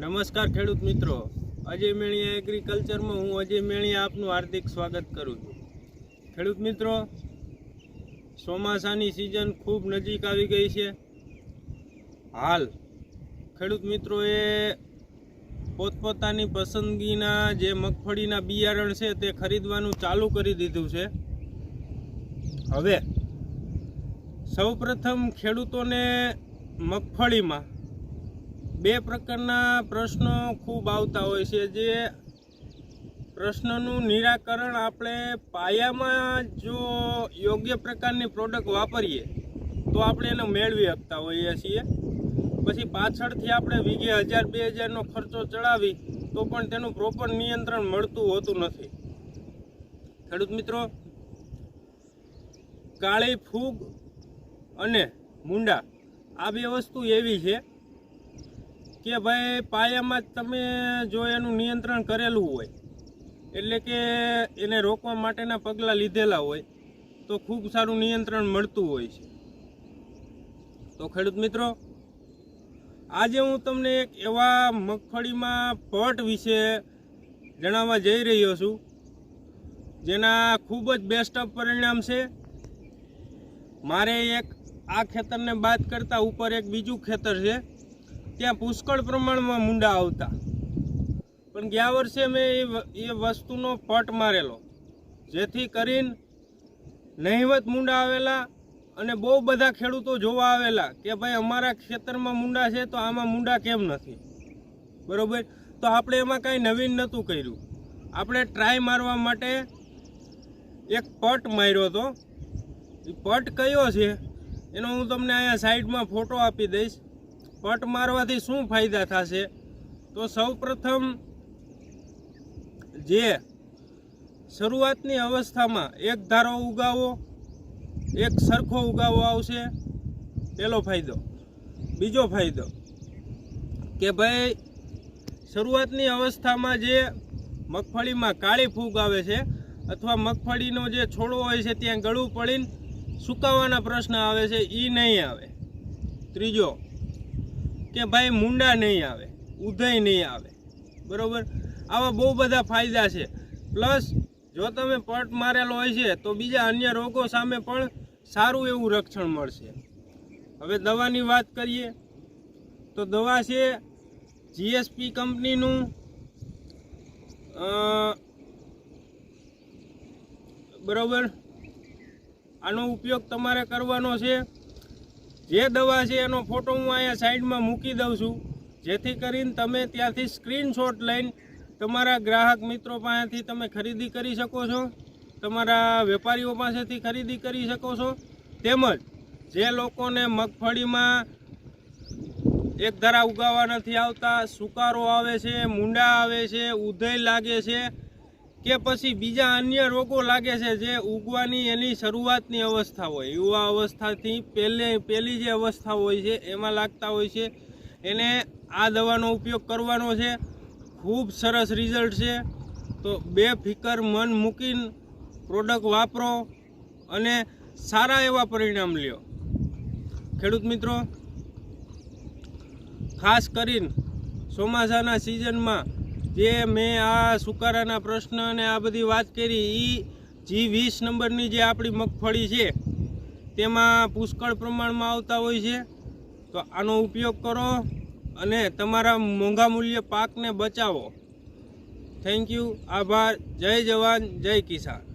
નમસ્કાર ખેડૂત મિત્રો. અજય મેળિયા એગ્રીકલ્ચરમાં હું અજય મેળિયા આપનું હાર્દિક સ્વાગત કરું છું. ખેડૂત મિત્રો, ચોમાસાની સિઝન ખૂબ નજીક આવી ગઈ છે. હાલ, ખેડૂત મિત્રોએ પોતપોતાની પસંદગીના જે મગફળીના બિયારણ છે તે ખરીદવાનું ચાલુ કરી દીધું છે. હવે, સૌપ્રથમ ખેડૂતોને મગફળીમાં બે પ્રકારના પ્રશ્નો ખૂબ આવતા હોય છે જે પ્રશ્નનું નિરાકરણ આપણે પાયામાં જો યોગ્ય પ્રકારની પ્રોડક્ટ વાપરીએ, તો આપણે એને મેળવી શકતા હોઈએ છીએ. પછી પાછળથી આપણે વીઘે હજાર, બે હજારનો ખર્ચો ચડાવી, તો પણ તેનું પ્રોપર નિયંત્રણ મળતું હોતું નથી. ખેડૂત મિત્રો, કાળી ફૂગ અને મુંડા, આ બે વસ્તુ એવી છે કે ભાઈ પાયામાં જ તમે જો એનું નિયંત્રણ કરેલું હોય, એટલે કે એને રોકવા માટેના પગલાં લીધેલા હોય, તો ખૂબ સારું નિયંત્રણ મળતું હોય છે. તો ખેડૂત મિત્રો, આજે હું તમને એક એવા મગફળીમાં પટ વિશે જણાવવા જઈ રહ્યો છું, જેના ખૂબ જ બેસ્ટ પરિણામ છે. મારે એક આ ખેતરને બાદ કરતાં ઉપર એક બીજું ખેતર છે. ત્યાં પુષ્કળ પ્રમાણમાં મુંડા આવતા. પણ ગયા વર્ષે મેં એ એ વસ્તુનો પટ મારેલો. જેથી કરીને નહિવત મુંડા આવેલા અને બહુ બધા ખેડૂતો જોવા આવેલા કે ભાઈ અમારા ખેતરમાં મુંડા છે તો આમાં મુંડા કેમ નથી? બરાબર? તો આપણે એમાં કાંઈ નવીન નહોતું કર્યું. આપણે ટ્રાય મારવા માટે એક પટ માર્યો હતો. એ પટ કયો છે? એનો હું તમને અહીંયા સાઈડમાં ફોટો આપી દઈશ. પટ મારવાથી શું ફાયદા થશે? તો સૌપ્રથમ જે શરૂઆતની અવસ્થામાં એક ધારો ઉગાવો, એક સરખો ઉગાવો આવશે પહેલો ફાયદો. બીજો ફાયદો કે ભાઈ, શરૂઆતની અવસ્થામાં જે મગફળીમાં કાળી ફૂગ આવે છે અથવા મગફળીનો જે છોડો હોય છે, ત્યાં ગળું પડીને સુકાવાના પ્રશ્ન આવે છે એ નહીં આવે. ત્રીજો કે ભાઈ મુંડા નહીં આવે, ઉધઈ નહીં આવે. બરાબર? આવા બહુ બધા ફાયદા છે. પ્લસ, જો તમે પટ મારેલો હોય છે, તો બીજા અન્ય રોગો સામે પણ સારું એવું રક્ષણ મળશે. હવે દવાની વાત કરીએ, તો દવા છે જીએસપી કંપનીનું બરાબર? આનો ઉપયોગ તમારે કરવાનો છે. જે દવા છે એનો ફોટો હું અહીંયા સાઈડમાં મૂકી દઉં છું. જેથી કરીને તમે ત્યાંથી સ્ક્રીનશોટ લઈને તમારા ગ્રાહક મિત્રો પાસેથી તમે ખરીદી કરી શકો છો. તમારા વેપારીઓ પાસેથી ખરીદી કરી શકો છો. તેમજ જે લોકોને મગફળીમાં એક ધારા ઉગાવા નથી આવતા, સુકારો આવે છે, મુંડા આવે છે ઉધઈ લાગે છે કે પછી બીજા અન્ય રોગો લાગે છે જે ઉગવાની એની શરૂઆતની અવસ્થા હોય. યુવા અવસ્થાથી પહેલે, પહેલી જે અવસ્થા હોય છે, એમાં લાગતા હોય છે. એને આ દવાનો ઉપયોગ કરવાનો છે. ખૂબ સરસ રિઝલ્ટ છે. તો બે ફિકર મન મૂકીને પ્રોડક્ટ વાપરો અને સારા એવા પરિણામ લ્યો. ખેડૂત મિત્રો, ખાસ કરીને ચોમાસાના સિઝનમાં જે મેં આ સુકારાના પ્રશ્ન અને આ બધી વાત કરી એ જી વીસ નંબરની જે આપણી મગફળી છે, તેમાં પુષ્કળ પ્રમાણમાં આવતા હોય છે. તો આનો ઉપયોગ કરો અને તમારા મોંઘા મૂલ્ય પાકને બચાવો. થેન્ક યુ આભાર. જય જવાન. જય કિસાન.